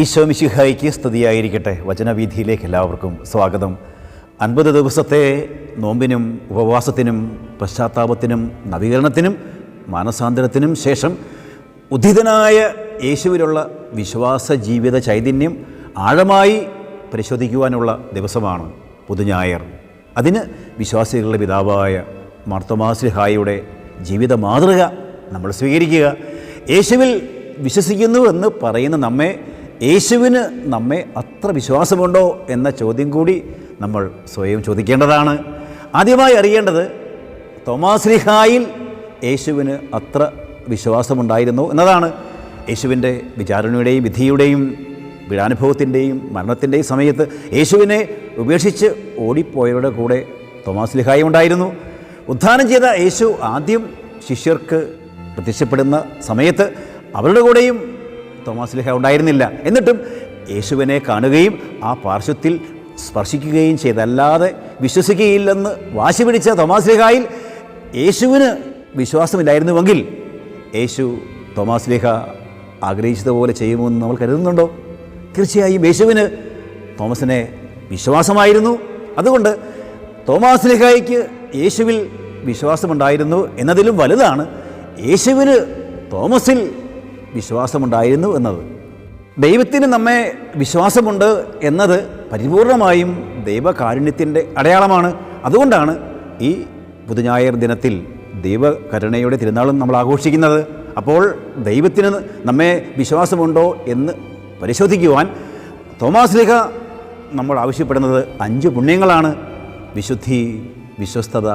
ഈശോ മിശിഹായിക്ക് സ്തുതിയായിരിക്കട്ടെ. വചനവീതിയിലേക്ക് എല്ലാവർക്കും സ്വാഗതം. അൻപത് ദിവസത്തെ നോമ്പിനും ഉപവാസത്തിനും പശ്ചാത്താപത്തിനും നവീകരണത്തിനും മാനസാന്തരത്തിനും ശേഷം ഉദിതനായ യേശുവിലുള്ള വിശ്വാസ ജീവിത ചൈതന്യം ആഴമായി പരിശോധിക്കുവാനുള്ള ദിവസമാണ് പുതുഞായർ അതിന് വിശ്വാസികളുടെ പിതാവായ മാർത്തമാശ്ലിഹായുടെ ജീവിത മാതൃക നമ്മൾ സ്വീകരിക്കുക. യേശുവിൽ വിശ്വസിക്കുന്നു എന്ന് പറയുന്ന നമ്മെ യേശുവിന് നമ്മെ അത്ര വിശ്വാസമുണ്ടോ എന്ന ചോദ്യം കൂടി നമ്മൾ സ്വയം ചോദിക്കേണ്ടതാണ്. ആദ്യമായി അറിയേണ്ടത് തോമാശ്രീഹായിൽ യേശുവിന് അത്ര വിശ്വാസമുണ്ടായിരുന്നു എന്നതാണ്. യേശുവിന്റെ വിചാരണയുടെയും വിധിയുടെയും പീഡാനുഭവത്തിന്റെയും മരണത്തിന്റെയും സമയത്ത് യേശുവിനെ ഉപേക്ഷിച്ച് ഓടിപ്പോയവരുടെ കൂടെ തോമാസ് ലിഹായി ഉണ്ടായിരുന്നു. ഉദ്ധാനം ചെയ്ത യേശു ആദ്യം ശിഷ്യർക്ക് പ്രത്യക്ഷപ്പെടുന്ന സമയത്ത് അവരുടെ കൂടെയും തോമാസ് ലിഹ ഉണ്ടായിരുന്നില്ല. എന്നിട്ടും യേശുവിനെ കാണുകയും ആ പാർശ്വത്തിൽ സ്പർശിക്കുകയും ചെയ്തല്ലാതെ വിശ്വസിക്കുകയില്ലെന്ന് വാശി പിടിച്ച തോമാസ്ലിഹായിൽ യേശുവിന് വിശ്വാസമില്ലായിരുന്നുവെങ്കിൽ യേശു തോമാസ്ലിഹ ആഗ്രഹിച്ചതുപോലെ ചെയ്യുമെന്ന് നമ്മൾ കരുതുന്നുണ്ടോ? തീർച്ചയായും യേശുവിന് തോമസിനെ വിശ്വാസമായിരുന്നു. അതുകൊണ്ട് തോമാസ് ലിഹായിക്ക് യേശുവിൽ വിശ്വാസമുണ്ടായിരുന്നു എന്നതിലും വലുതാണ്. യേശുവിന് തോമസിൽ വിശ്വാസമുണ്ടായിരുന്നു എന്നത്. ദൈവത്തിന് നമ്മെ വിശ്വാസമുണ്ട് എന്നത് പരിപൂർണമായും ദൈവകാരുണ്യത്തിന്റെ അടയാളമാണ്. അതുകൊണ്ടാണ് ഈ പുതുഞായർ ദിനത്തിൽ ദൈവകരുണയുടെ തിരുനാളും നമ്മൾ ആഘോഷിക്കുന്നത്. അപ്പോൾ ദൈവത്തിന് നമ്മെ വിശ്വാസമുണ്ടോ എന്ന് പരിശോധിക്കുവാൻ തോമാസ് ലേഖ നമ്മൾ ആവശ്യപ്പെടുന്നത് അഞ്ച് പുണ്യങ്ങളാണ്. വിശുദ്ധി വിശ്വസ്തത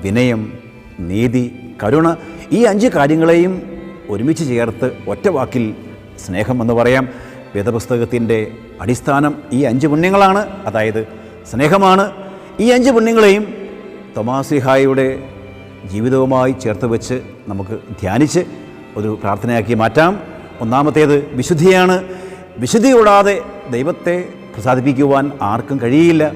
വിനയം നീതി കരുണ ഈ അഞ്ച് കാര്യങ്ങളെയും ഒരുമിച്ച് ചേർത്ത് ഒറ്റ വാക്കിൽ സ്നേഹം എന്ന് പറയാം. വേദപുസ്തകത്തിന്റെ അടിസ്ഥാനം ഈ അഞ്ച് പുണ്യങ്ങളാണ്. അതായത് സ്നേഹമാണ്. ഈ അഞ്ച് പുണ്യങ്ങളെയും തൊമാസിഹായുടെ ജീവിതവുമായി ചേർത്ത് വെച്ച് നമുക്ക് ധ്യാനിച്ച് ഒരു പ്രാർത്ഥനയാക്കി മാറ്റാം. ഒന്നാമത്തേത് വിശുദ്ധിയാണ്. വിശുദ്ധി കൂടാതെ ദൈവത്തെ പ്രസാദിപ്പിക്കുവാൻ ആർക്കും കഴിയില്ല.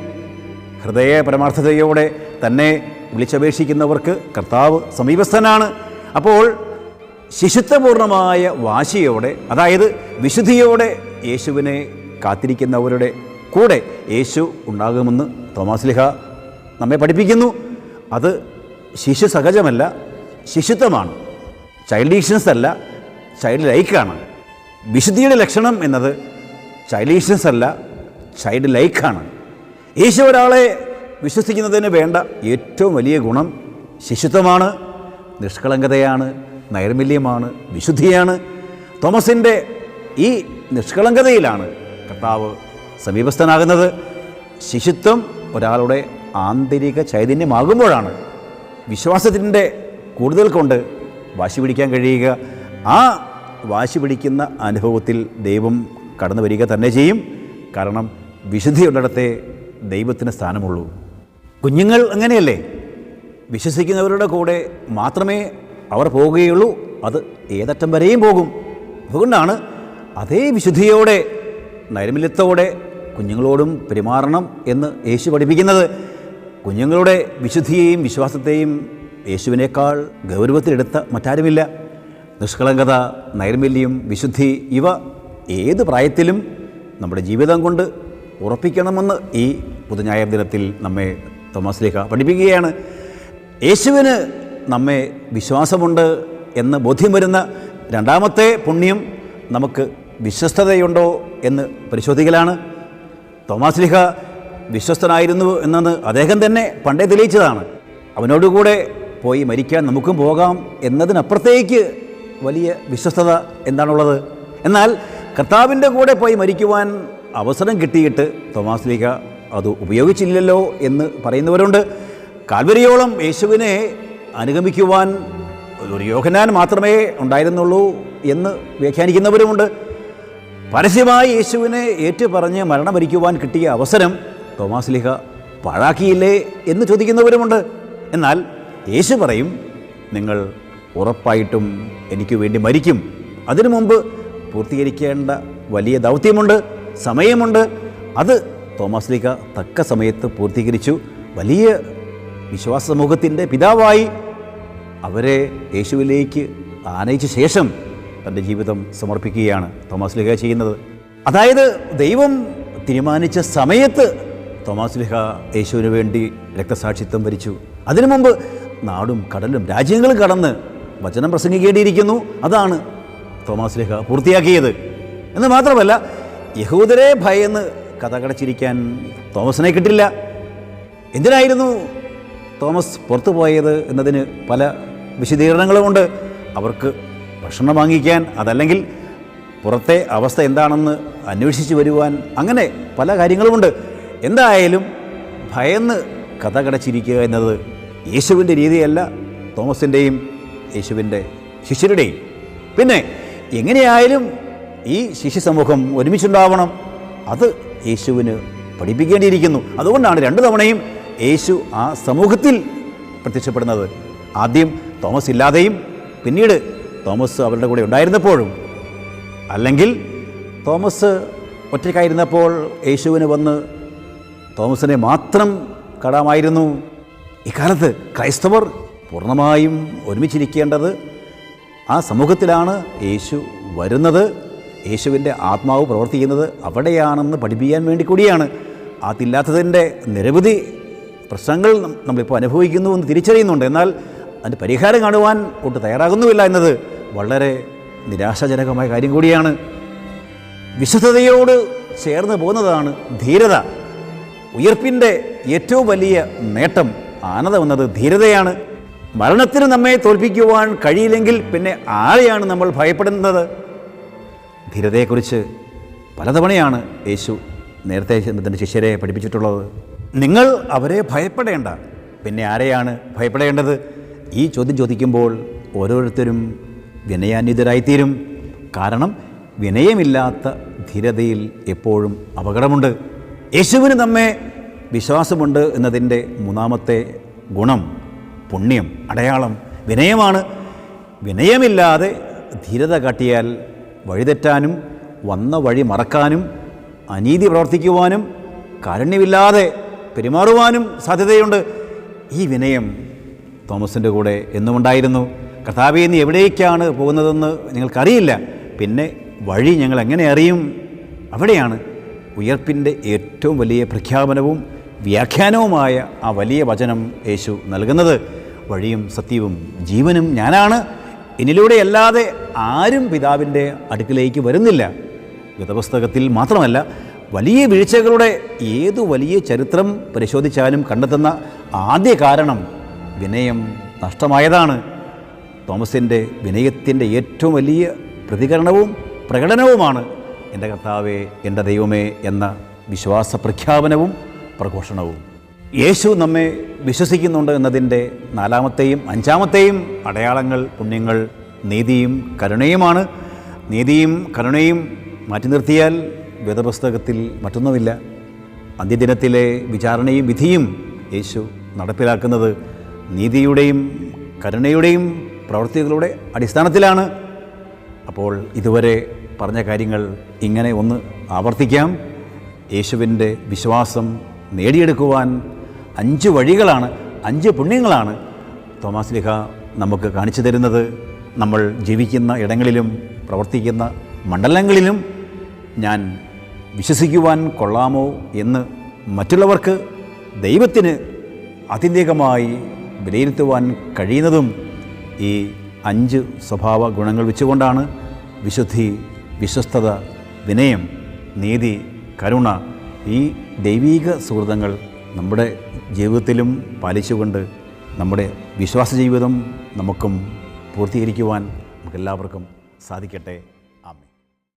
ഹൃദയ പരമാർത്ഥതയോടെ തന്നെ വിളിച്ചപേക്ഷിക്കുന്നവർക്ക് കർത്താവ് സമീപസ്ഥനാണ്. അപ്പോൾ ശിശുത്വപൂർണമായ വാശിയോടെ അതായത് വിശുദ്ധിയോടെ യേശുവിനെ കാത്തിരിക്കുന്നവരുടെ കൂടെ യേശു ഉണ്ടാകുമെന്ന് തോമാസ് ലിഹ നമ്മെ പഠിപ്പിക്കുന്നു. അത് ശിശു സഹജമല്ല ശിശുത്വമാണ്. ചൈൽഡീഷ്യൻസ് അല്ല ചൈൽഡ് ലൈക്കാണ്. വിശുദ്ധിയുടെ ലക്ഷണം എന്നത് ചൈൽഡീഷ്യൻസ് അല്ല ചൈൽഡ് ലൈക്കാണ്. യേശു ഒരാളെ വിശ്വസിക്കുന്നതിന് വേണ്ട ഏറ്റവും വലിയ ഗുണം ശിശുത്വമാണ് നിഷ്കളങ്കതയാണ് നൈർമല്യമാണ് വിശുദ്ധിയാണ്. തോമസിന്റെ ഈ നിഷ്കളങ്കതയിലാണ് കർത്താവ് സമീപസ്ഥനാകുന്നത്. ശിശുത്വം ഒരാളുടെ ആന്തരിക ചൈതന്യമാകുമ്പോഴാണ് വിശ്വാസത്തിന്റെ കൂടുതൽ കൊണ്ട് വാശി പിടിക്കാൻ കഴിയുക. ആ വാശി പിടിക്കുന്ന അനുഭവത്തിൽ ദൈവം കടന്നു വരിക തന്നെ ചെയ്യും. കാരണം വിശുദ്ധിയുള്ളിടത്തെ ദൈവത്തിന് സ്ഥാനമുള്ളൂ. കുഞ്ഞുങ്ങൾ അങ്ങനെയല്ലേ? വിശ്വസിക്കുന്നവരുടെ കൂടെ മാത്രമേ അവർ പോവുകയുള്ളൂ അത് ഏതറ്റം വരെയും പോകും. അതുകൊണ്ടാണ് അതേ വിശുദ്ധിയോടെ നൈർമല്യത്തോടെ കുഞ്ഞുങ്ങളോടും പെരുമാറണം എന്ന് യേശു പഠിപ്പിക്കുന്നത്. കുഞ്ഞുങ്ങളുടെ വിശുദ്ധിയെയും വിശ്വാസത്തെയും യേശുവിനേക്കാൾ ഗൗരവത്തിലെടുത്ത മറ്റാരുമില്ല. നിഷ്കളങ്കത നൈർമല്യം വിശുദ്ധി ഇവ ഏത് പ്രായത്തിലും നമ്മുടെ ജീവിതം കൊണ്ട് ഉറപ്പിക്കണമെന്ന് ഈ പുതുഞായർ ദിനത്തിൽ നമ്മെ തോമസ് ലേഖ പഠിപ്പിക്കുകയാണ്. യേശുവിന് നമ്മെ വിശ്വാസമുണ്ട് എന്ന് ബോധ്യം വരുന്ന രണ്ടാമത്തെ പുണ്യം നമുക്ക് വിശ്വസ്തതയുണ്ടോ എന്ന് പരിശോധിക്കലാണ്. തോമാസ് ലിഹ വിശ്വസ്തനായിരുന്നു എന്നത് അദ്ദേഹം തന്നെ പണ്ടേ തെളിയിച്ചതാണ്. അവനോടുകൂടെ പോയി മരിക്കാൻ നമുക്കും പോകാം എന്നതിനപ്പുറത്തേക്ക് വലിയ വിശ്വസ്തത എന്താണുള്ളത്? എന്നാൽ കർത്താവിന്റെ കൂടെ പോയി മരിക്കുവാൻ അവസരം കിട്ടിയിട്ട് തോമാസ് ലീഗ അത് ഉപയോഗിച്ചില്ലല്ലോ എന്ന് പറയുന്നവരുണ്ട്. കാൽവരിയോളം യേശുവിനെ അനുഗമിക്കുവാൻ ഒരു യോഹനാൻ മാത്രമേ ഉണ്ടായിരുന്നുള്ളൂ എന്ന് വ്യാഖ്യാനിക്കുന്നവരുമുണ്ട്. പരസ്യമായി യേശുവിനെ ഏറ്റുപറഞ്ഞ് മരണം ഭരിക്കുവാൻ കിട്ടിയ അവസരം തോമാസ് ലിഹ പാഴാക്കിയില്ലേ എന്ന് ചോദിക്കുന്നവരുമുണ്ട്. എന്നാൽ യേശു പറയും നിങ്ങൾ ഉറപ്പായിട്ടും എനിക്ക് വേണ്ടി മരിക്കും. അതിനു മുമ്പ് പൂർത്തീകരിക്കേണ്ട വലിയ ദൗത്യമുണ്ട് സമയമുണ്ട്. അത് തോമസ് ലിഹ തക്ക സമയത്ത് പൂർത്തീകരിച്ചു. വലിയ വിശ്വാസ സമൂഹത്തിന്റെ പിതാവായി അവരെ യേശുവിലേക്ക് ആനയിച്ച ശേഷം തന്റെ ജീവിതം സമർപ്പിക്കുകയാണ് തോമസ് ലിഹ ചെയ്യുന്നത്. അതായത് ദൈവം തീരുമാനിച്ച സമയത്ത് തോമസ് ലിഹ യേശുവിന് വേണ്ടി രക്തസാക്ഷിത്വം വരിച്ചു. അതിനു മുമ്പ് നാടും കടലും രാജ്യങ്ങളും കടന്ന് വചനം പ്രസംഗിക്കേണ്ടിയിരിക്കുന്നു. അതാണ് തോമസ് ലിഹ പൂർത്തിയാക്കിയത്. എന്ന് മാത്രമല്ല യഹൂദരെ ഭയന്ന് കഥ കടച്ചിരിക്കാൻ തോമസിനെ കിട്ടില്ല. എന്തിനായിരുന്നു തോമസ് പുറത്തു പോയത് എന്നതിന് പല വിശദീകരണങ്ങളുമുണ്ട് അവർക്ക് ഭക്ഷണം വാങ്ങിക്കാൻ അതല്ലെങ്കിൽ പുറത്തെ അവസ്ഥ എന്താണെന്ന് അന്വേഷിച്ച് വരുവാൻ അങ്ങനെ പല കാര്യങ്ങളുമുണ്ട്. എന്തായാലും ഭയന്ന് കഥ കടച്ചിരിക്കുക എന്നത് യേശുവിന്റെ രീതിയല്ല തോമസിന്റെയും യേശുവിന്റെ ശിഷ്യരുടെയും. പിന്നെ എങ്ങനെയായാലും ഈ ശിശു സമൂഹം ഒരുമിച്ചുണ്ടാവണം അത് യേശുവിന് പഠിപ്പിക്കേണ്ടിയിരിക്കുന്നു. അതുകൊണ്ടാണ് രണ്ട് തവണയും യേശു ആ സമൂഹത്തിൽ പ്രത്യക്ഷപ്പെടുന്നത്. ആദ്യം തോമസ് ഇല്ലാതെയും പിന്നീട് തോമസ് അവരുടെ കൂടെ ഉണ്ടായിരുന്നപ്പോഴും. അല്ലെങ്കിൽ തോമസ് ഒറ്റയ്ക്കായിരുന്നപ്പോൾ യേശുവിന് വന്ന് തോമസിനെ മാത്രം കടാമായിരുന്നു ഇക്കാലത്ത് ക്രൈസ്തവർ പൂർണമായും ഒരുമിച്ചിരിക്കേണ്ടത് ആ സമൂഹത്തിലാണ് യേശു വരുന്നത്. യേശുവിന്റെ ആത്മാവ് പ്രവർത്തിക്കുന്നത് അവിടെയാണെന്ന് പഠിപ്പിക്കാൻ വേണ്ടി കൂടിയാണ്. അതില്ലാത്തതിന്റെ നിരവധി പ്രശ്നങ്ങൾ നമ്മളിപ്പോൾ അനുഭവിക്കുന്നു എന്ന് തിരിച്ചറിയുന്നുണ്ട്. എന്നാൽ അതിന് പരിഹാരം കാണുവാൻ ഒട്ട് തയ്യാറാകുന്നുമില്ല എന്നത് വളരെ നിരാശാജനകമായ കാര്യം കൂടിയാണ്. വിശുദ്ധതയോട് ചേർന്ന് പോകുന്നതാണ് ധീരത. ഉയർപ്പിന്റെ ഏറ്റവും വലിയ നേട്ടം ആനന്ദം എന്നത് ധീരതയാണ്. മരണത്തിന് നമ്മെ തോൽപ്പിക്കുവാൻ കഴിയില്ലെങ്കിൽ പിന്നെ ആരെയാണ് നമ്മൾ ഭയപ്പെടുന്നത്? ധീരതയെക്കുറിച്ച് പലതവണയാണ് യേശു നേരത്തെ തന്റെ ശിഷ്യരെ പഠിപ്പിച്ചിട്ടുള്ളത്. നിങ്ങൾ അവരെ ഭയപ്പെടേണ്ട. പിന്നെ ആരെയാണ് ഭയപ്പെടേണ്ടത്? ഈ ചോദ്യം ചോദിക്കുമ്പോൾ ഓരോരുത്തരും വിനയാന്വിതരായിത്തീരും. കാരണം വിനയമില്ലാത്ത ധീരതയിൽ എപ്പോഴും അപകടമുണ്ട്. യേശുവിന് നമ്മെ വിശ്വാസമുണ്ട് എന്നതിന്റെ മൂന്നാമത്തെ ഗുണം പുണ്യം അടയാളം വിനയമാണ്. വിനയമില്ലാതെ ധീരത കാട്ടിയാൽ വഴിതെറ്റാനും വന്ന വഴി മറക്കാനും അനീതി പ്രവർത്തിക്കുവാനും കാരുണ്യമില്ലാതെ പെരുമാറുവാനും സാധ്യതയുണ്ട്. ഈ വിനയം തോമസിന്റെ കൂടെ എന്നുമുണ്ടായിരുന്നു. കർത്താവെ നീ എവിടേക്കാണ് പോകുന്നതെന്ന് നിങ്ങൾക്കറിയില്ല. പിന്നെ വഴി ഞങ്ങൾ എങ്ങനെ അറിയും? അവിടെയാണ് ഉയർപ്പിന്റെ ഏറ്റവും വലിയ പ്രഖ്യാപനവും വ്യാഖ്യാനവുമായ ആ വലിയ വചനം യേശു നൽകുന്നത്. വഴിയും സത്യവും ജീവനും ഞാനാണ്. എന്നിലൂടെ അല്ലാതെ ആരും പിതാവിന്റെ അടുക്കിലേക്ക് വരുന്നില്ല. ഗതപുസ്തകത്തിൽ മാത്രമല്ല വലിയ വീഴ്ചകളുടെ ഏതു വലിയ ചരിത്രം പരിശോധിച്ചാലും കണ്ടെത്തുന്ന ആദ്യ കാരണം വിനയം നഷ്ടമായതാണ്. തോമസിന്റെ വിനയത്തിന്റെ ഏറ്റവും വലിയ പ്രതികരണവും പ്രകടനവുമാണ് എന്റെ കർത്താവെ എന്റെ ദൈവമേ എന്ന വിശ്വാസ പ്രഖ്യാപനവും പ്രഘോഷണവും. യേശു നമ്മെ വിശ്വസിക്കുന്നുണ്ട് എന്നതിന്റെ നാലാമത്തെയും അഞ്ചാമത്തെയും അടയാളങ്ങൾ പുണ്യങ്ങൾ നീതിയും കരുണയുമാണ്. നീതിയും കരുണയും മാറ്റി നിർത്തിയാൽ വേദപുസ്തകത്തിൽ മറ്റൊന്നുമില്ല. അന്ത്യദിനത്തിലെ വിചാരണയും വിധിയും യേശു നടപ്പിലാക്കുന്നത് നീതിയുടെയും കരുണയുടെയും പ്രവൃത്തികളുടെ അടിസ്ഥാനത്തിലാണ്. അപ്പോൾ ഇതുവരെ പറഞ്ഞ കാര്യങ്ങൾ ഇങ്ങനെ ഒന്ന് ആവർത്തിക്കാം. യേശുവിന്റെ വിശ്വാസം നേടിയെടുക്കുവാൻ അഞ്ച് വഴികളാണ് അഞ്ച് പുണ്യങ്ങളാണ് തോമാസ് ലിഹ നമുക്ക് കാണിച്ചു തരുന്നത്. നമ്മൾ ജീവിക്കുന്ന ഇടങ്ങളിലും പ്രവർത്തിക്കുന്ന മണ്ഡലങ്ങളിലും ഞാൻ വിശ്വസിക്കുവാൻ കൊള്ളാമോ എന്ന് മറ്റുള്ളവർക്ക് ദൈവത്തിന് ആത്യന്തികമായി വിലയിരുത്തുവാൻ കഴിയുന്നതും ഈ അഞ്ച് സ്വഭാവ ഗുണങ്ങൾ വെച്ചുകൊണ്ടാണ് വിശുദ്ധി വിശ്വസ്തത വിനയം നീതി കരുണ ഈ ദൈവീക സുഹൃതങ്ങൾ നമ്മുടെ ജീവിതത്തിലും പാലിച്ചുകൊണ്ട് നമ്മുടെ വിശ്വാസ ജീവിതം നമുക്കും പൂർത്തീകരിക്കുവാൻ നമുക്കെല്ലാവർക്കും സാധിക്കട്ടെ.